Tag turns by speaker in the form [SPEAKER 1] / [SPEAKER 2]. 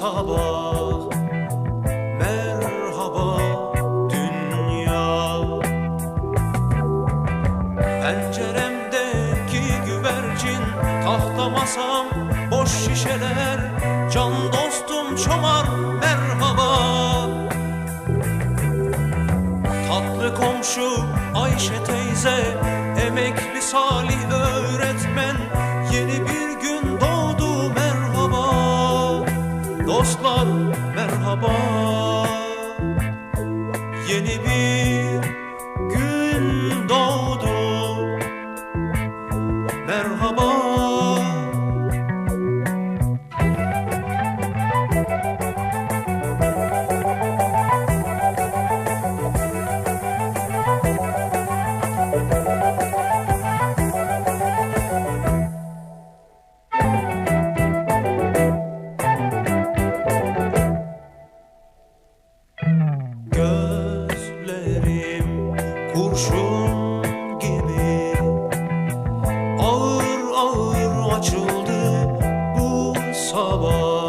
[SPEAKER 1] sabah Merhaba dünya. Penceremdeki güvercin Tahta masam boş şişeler. Can dostum çomar merhaba. Tatlı komşu Ayşe teyze Emekli Salih merhaba. Yeni bir gün doğdu. Merhaba kurşun gibi ağır ağır açıldı bu sabah.